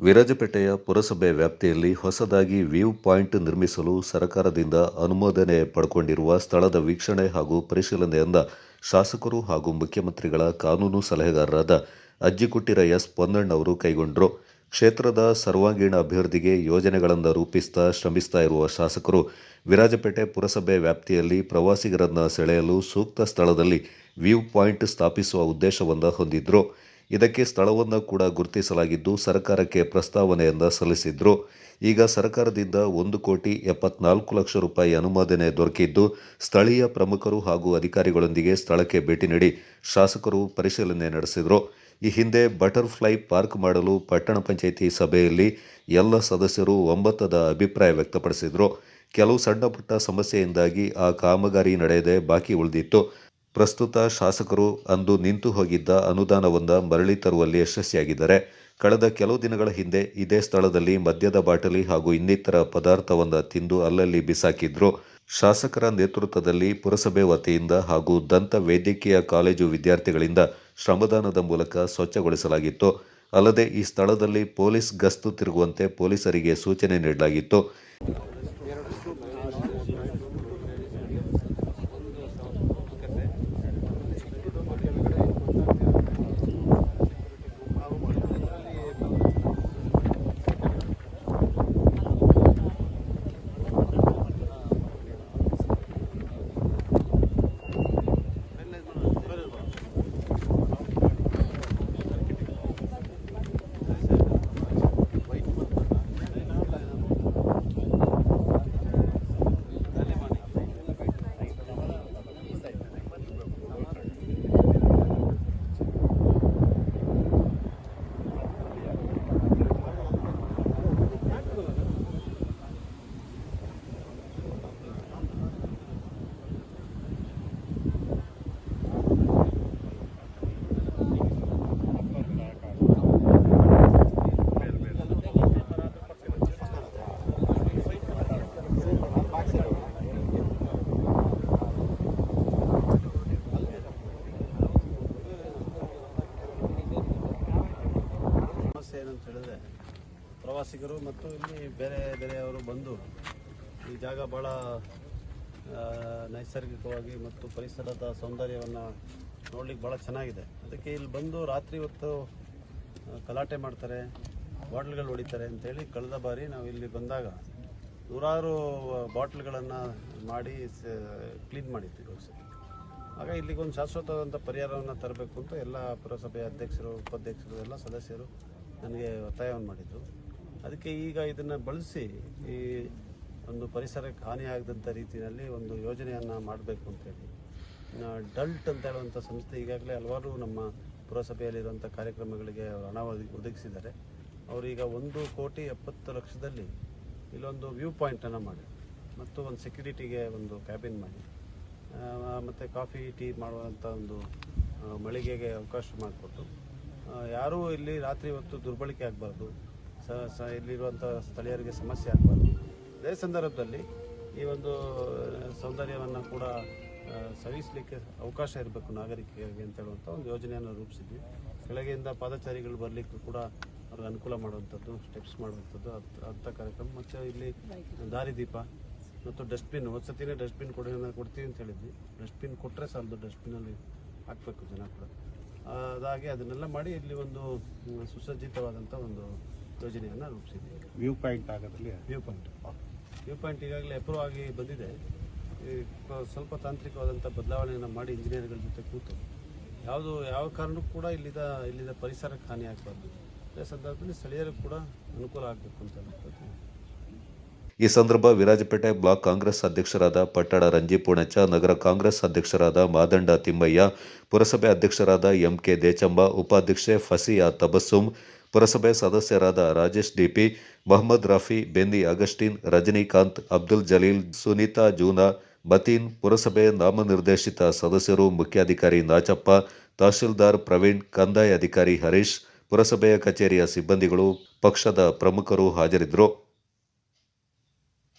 ವಿರಾಜಪೇಟೆಯ ಪುರಸಭೆ ವ್ಯಾಪ್ತಿಯಲ್ಲಿ ಹೊಸದಾಗಿ ವ್ಯೂ ಪಾಯಿಂಟ್ ನಿರ್ಮಿಸಲು ಸರ್ಕಾರದಿಂದ ಅನುಮೋದನೆ ಪಡ್ಕೊಂಡಿರುವ ಸ್ಥಳದ ವೀಕ್ಷಣೆ ಹಾಗೂ ಪರಿಶೀಲನೆಯಿಂದ ಶಾಸಕರು ಹಾಗೂ ಮುಖ್ಯಮಂತ್ರಿಗಳ ಕಾನೂನು ಸಲಹೆಗಾರರಾದ ಅಜ್ಜಿಕುಟ್ಟಿರ ಎಸ್ ಪೊನ್ನಣ್ಣವರು ಕೈಗೊಂಡರು. ಕ್ಷೇತ್ರದ ಸರ್ವಾಂಗೀಣ ಅಭಿವೃದ್ಧಿಗೆ ಯೋಜನೆಗಳನ್ನು ರೂಪಿಸ್ತಾ ಶ್ರಮಿಸ್ತಾ ಇರುವ ಶಾಸಕರು, ವಿರಾಜಪೇಟೆ ಪುರಸಭೆ ವ್ಯಾಪ್ತಿಯಲ್ಲಿ ಪ್ರವಾಸಿಗರನ್ನು ಸೆಳೆಯಲು ಸೂಕ್ತ ಸ್ಥಳದಲ್ಲಿ ವ್ಯೂ ಪಾಯಿಂಟ್ ಸ್ಥಾಪಿಸುವ ಉದ್ದೇಶವನ್ನು ಹೊಂದಿದ್ರು. ಇದಕ್ಕೆ ಸ್ಥಳವನ್ನು ಕೂಡ ಗುರುತಿಸಲಾಗಿದ್ದು ಸರ್ಕಾರಕ್ಕೆ ಪ್ರಸ್ತಾವನೆಯನ್ನು ಸಲ್ಲಿಸಿದ್ರು. ಈಗ ಸರ್ಕಾರದಿಂದ ಒಂದು ಕೋಟಿ ಎಪ್ಪತ್ನಾಲ್ಕು ಲಕ್ಷ ರೂಪಾಯಿ ಅನುಮೋದನೆ ದೊರಕಿದ್ದು ಸ್ಥಳೀಯ ಪ್ರಮುಖರು ಹಾಗೂ ಅಧಿಕಾರಿಗಳೊಂದಿಗೆ ಸ್ಥಳಕ್ಕೆ ಭೇಟಿ ನೀಡಿ ಶಾಸಕರು ಪರಿಶೀಲನೆ ನಡೆಸಿದರು. ಈ ಹಿಂದೆ ಬಟರ್ಫ್ಲೈ ಪಾರ್ಕ್ ಮಾಡಲು ಪಟ್ಟಣ ಪಂಚಾಯಿತಿ ಸಭೆಯಲ್ಲಿ ಎಲ್ಲ ಸದಸ್ಯರು ಒಮ್ಮತದ ಅಭಿಪ್ರಾಯ ವ್ಯಕ್ತಪಡಿಸಿದರು. ಕೆಲವು ಸಣ್ಣಪುಟ್ಟ ಸಮಸ್ಯೆಯಿಂದಾಗಿ ಆ ಕಾಮಗಾರಿ ನಡೆಯದೆ ಬಾಕಿ ಉಳಿದಿತ್ತು. ಪ್ರಸ್ತುತ ಶಾಸಕರು ಅಂದು ನಿಂತು ಹೋಗಿದ್ದ ಅನುದಾನವನ್ನು ಮರಳಿ ತರುವಲ್ಲಿ ಯಶಸ್ವಿಯಾಗಿದ್ದಾರೆ. ಕಳೆದ ಕೆಲವು ದಿನಗಳ ಹಿಂದೆ ಇದೇ ಸ್ಥಳದಲ್ಲಿ ಮದ್ಯದ ಬಾಟಲಿ ಹಾಗೂ ಇನ್ನಿತರ ಪದಾರ್ಥವನ್ನು ತಿಂದು ಅಲ್ಲಲ್ಲಿ ಬಿಸಾಕಿದ್ರು. ಶಾಸಕರ ನೇತೃತ್ವದಲ್ಲಿ ಪುರಸಭೆ ವತಿಯಿಂದ ಹಾಗೂ ದಂತ ವೈದ್ಯಕೀಯ ಕಾಲೇಜು ವಿದ್ಯಾರ್ಥಿಗಳಿಂದ ಶ್ರಮದಾನದ ಮೂಲಕ ಸ್ವಚ್ಛಗೊಳಿಸಲಾಗಿತ್ತು. ಅಲ್ಲದೆ ಈ ಸ್ಥಳದಲ್ಲಿ ಪೊಲೀಸ್ ಗಸ್ತು ತಿರುಗುವಂತೆ ಪೊಲೀಸರಿಗೆ ಸೂಚನೆ ನೀಡಲಾಗಿತ್ತು. ಪ್ರವಾಸಿಗರು ಮತ್ತು ಇಲ್ಲಿ ಬೇರೆ ಬೇರೆಯವರು ಬಂದು ಈ ಜಾಗ ಭಾಳ ನೈಸರ್ಗಿಕವಾಗಿ ಮತ್ತು ಪರಿಸರದ ಸೌಂದರ್ಯವನ್ನು ನೋಡ್ಲಿಕ್ಕೆ ಭಾಳ ಚೆನ್ನಾಗಿದೆ. ಅದಕ್ಕೆ ಇಲ್ಲಿ ಬಂದು ರಾತ್ರಿ ಹೊತ್ತು ಗಲಾಟೆ ಮಾಡ್ತಾರೆ, ಬಾಟ್ಲ್ಗಳು ಹೊಡಿತಾರೆ ಅಂತೇಳಿ ಕಳೆದ ಬಾರಿ ನಾವು ಇಲ್ಲಿ ಬಂದಾಗ ನೂರಾರು ಬಾಟ್ಲ್ಗಳನ್ನು ಮಾಡಿ ಕ್ಲೀನ್ ಮಾಡಿದ್ವಿ ರೋಡ್ಸ್ ಆಗ ಇಲ್ಲಿಗೆ ಒಂದು ಶಾಶ್ವತವಾದಂಥ ಪರಿಹಾರವನ್ನು ತರಬೇಕು ಅಂತ ಎಲ್ಲ ಪುರಸಭೆಯ ಅಧ್ಯಕ್ಷರು, ಉಪಾಧ್ಯಕ್ಷರು, ಎಲ್ಲ ಸದಸ್ಯರು ನನಗೆ ಒತ್ತಾಯವನ್ನು ಮಾಡಿದ್ದು ಅದಕ್ಕೆ ಈಗ ಇದನ್ನು ಬಳಸಿ ಈ ಒಂದು ಪರಿಸರಕ್ಕೆ ಹಾನಿಯಾಗದಂಥ ರೀತಿಯಲ್ಲಿ ಒಂದು ಯೋಜನೆಯನ್ನು ಮಾಡಬೇಕು ಅಂತೇಳಿ. ಡಲ್ಟ್ ಅಂತ ಹೇಳುವಂಥ ಸಂಸ್ಥೆ ಈಗಾಗಲೇ ಹಲವಾರು ನಮ್ಮ ಪುರಸಭೆಯಲ್ಲಿರುವಂಥ ಕಾರ್ಯಕ್ರಮಗಳಿಗೆ ಅವರು ಹಣ ಒದಗಿ- ಒದಗಿಸಿದ್ದಾರೆ. ಅವರೀಗ ಒಂದು ಕೋಟಿ ಎಪ್ಪತ್ತು ಲಕ್ಷದಲ್ಲಿ ಇಲ್ಲೊಂದು ವ್ಯೂ ಪಾಯಿಂಟನ್ನು ಮಾಡಿ ಮತ್ತು ಒಂದು ಸೆಕ್ಯೂರಿಟಿಗೆ ಒಂದು ಕ್ಯಾಬಿನ್ ಮಾಡಿ ಮತ್ತು ಕಾಫಿ, ಟೀ ಮಾಡುವಂಥ ಒಂದು ಮಳಿಗೆಗೆ ಅವಕಾಶ ಮಾಡಿಕೊಟ್ಟು ಯಾರೂ ಇಲ್ಲಿ ರಾತ್ರಿ ಹೊತ್ತು ದುರ್ಬಳಕೆ ಆಗಬಾರ್ದು. ಸ ಇಲ್ಲಿರುವಂಥ ಸ್ಥಳೀಯರಿಗೆ ಸಮಸ್ಯೆ ಆಗ್ಬಾರ್ದು. ಅದೇ ಸಂದರ್ಭದಲ್ಲಿ ಈ ಒಂದು ಸೌಂದರ್ಯವನ್ನು ಕೂಡ ಸವಿಸಲಿಕ್ಕೆ ಅವಕಾಶ ಇರಬೇಕು ನಾಗರಿಕರಿಗೆ ಅಂತ ಹೇಳುವಂಥ ಒಂದು ಯೋಜನೆಯನ್ನು ರೂಪಿಸಿದ್ವಿ. ಕೆಳಗೆಯಿಂದ ಪಾದಚಾರಿಗಳು ಬರಲಿಕ್ಕೂ ಕೂಡ ಅವ್ರಿಗೆ ಅನುಕೂಲ ಮಾಡುವಂಥದ್ದು ಸ್ಟೆಪ್ಸ್ ಮಾಡುವಂಥದ್ದು ಅಂಥ ಕಾರ್ಯಕ್ರಮ. ಮತ್ತು ಇಲ್ಲಿ ದಾರಿದೀಪ ಮತ್ತು ಡಸ್ಟ್ಬಿನ್ ಒಂದ್ಸತಿನೇ ಡಸ್ಟ್ಬಿನ್ ಕೊಡಿ ಕೊಡ್ತೀವಿ ಅಂತ ಹೇಳಿದ್ವಿ. ಡಸ್ಟ್ಬಿನ್ ಕೊಟ್ಟರೆ ಸಾಲದು ಡಸ್ಟ್ಬಿನಲ್ಲಿ ಹಾಕಬೇಕು ಜನ ಕೂಡ. ಅದಾಗಿ ಅದನ್ನೆಲ್ಲ ಮಾಡಿ ಇಲ್ಲಿ ಒಂದು, ಸುಸಜ್ಜಿತವಾದಂಥ ಒಂದು ಯೋಜನೆಯನ್ನು ರೂಪಿಸಿದ್ದೀವಿ ವ್ಯೂ ಪಾಯಿಂಟ್ ಆಗೋದ್ರಲ್ಲಿ? ವ್ಯೂ ಪಾಯಿಂಟ್ ವ್ಯೂ ಪಾಯಿಂಟ್ ಈಗಾಗಲೇ ಅಪ್ರೂವ್ ಆಗಿ ಬಂದಿದೆ. ಈ ಸ್ವಲ್ಪ ತಾಂತ್ರಿಕವಾದಂಥ ಬದಲಾವಣೆಯನ್ನು ಮಾಡಿ ಇಂಜಿನಿಯರ್ಗಳ ಜೊತೆ ಕೂತು. ಯಾವುದು ಯಾವ ಕಾರಣಕ್ಕೂ ಕೂಡ ಇಲ್ಲಿದ ಇಲ್ಲಿದ ಪರಿಸರಕ್ಕೆ ಹಾನಿ ಆಗಬಾರ್ದು. ಅದೇ ಸಂದರ್ಭದಲ್ಲಿ ಸ್ಥಳೀಯರಿಗೆ ಕೂಡ ಅನುಕೂಲ ಆಗಬೇಕು ಅಂತ ಈ ಸಂದರ್ಭ ವಿರಾಜಪೇಟೆ ಬ್ಲಾಕ್ ಕಾಂಗ್ರೆಸ್ ಅಧ್ಯಕ್ಷರಾದ ಪಟ್ಟಣ ರಂಜಿ ಪುಣಚ ನಗರ ಕಾಂಗ್ರೆಸ್ ಅಧ್ಯಕ್ಷರಾದ ಮಾದಂಡ ತಿಮ್ಮಯ್ಯ ಪುರಸಭೆ ಅಧ್ಯಕ್ಷರಾದ ಎಂಕೆ ದೇಚಂಬ ಉಪಾಧ್ಯಕ್ಷೆ ಫಸಿಯಾ ತಬಸ್ಸುಮ್ ಪುರಸಭೆ ಸದಸ್ಯರಾದ ರಾಜೇಶ್ ಡಿಪಿ, ಮೊಹಮ್ಮದ್ ರಫಿ, ಬೆನ್ನಿ ಅಗಸ್ಟಿನ್, ರಜನಿಕಾಂತ್, ಅಬ್ದುಲ್ ಜಲೀಲ್, ಸುನೀತಾ ಜೂನಾ ಬತೀನ್ ಪುರಸಭೆ ನಾಮನಿರ್ದೇಶಿತ ಸದಸ್ಯರು ಮುಖ್ಯಾಧಿಕಾರಿ ನಾಚಪ್ಪ, ತಹಶೀಲ್ದಾರ್ ಪ್ರವೀಣ್, ಕಂದಾಯ ಅಧಿಕಾರಿ ಹರೀಶ್, ಪುರಸಭೆಯ ಕಚೇರಿಯ ಸಿಬ್ಬಂದಿಗಳು, ಪಕ್ಷದ ಪ್ರಮುಖರು ಹಾಜರಿದ್ದರು.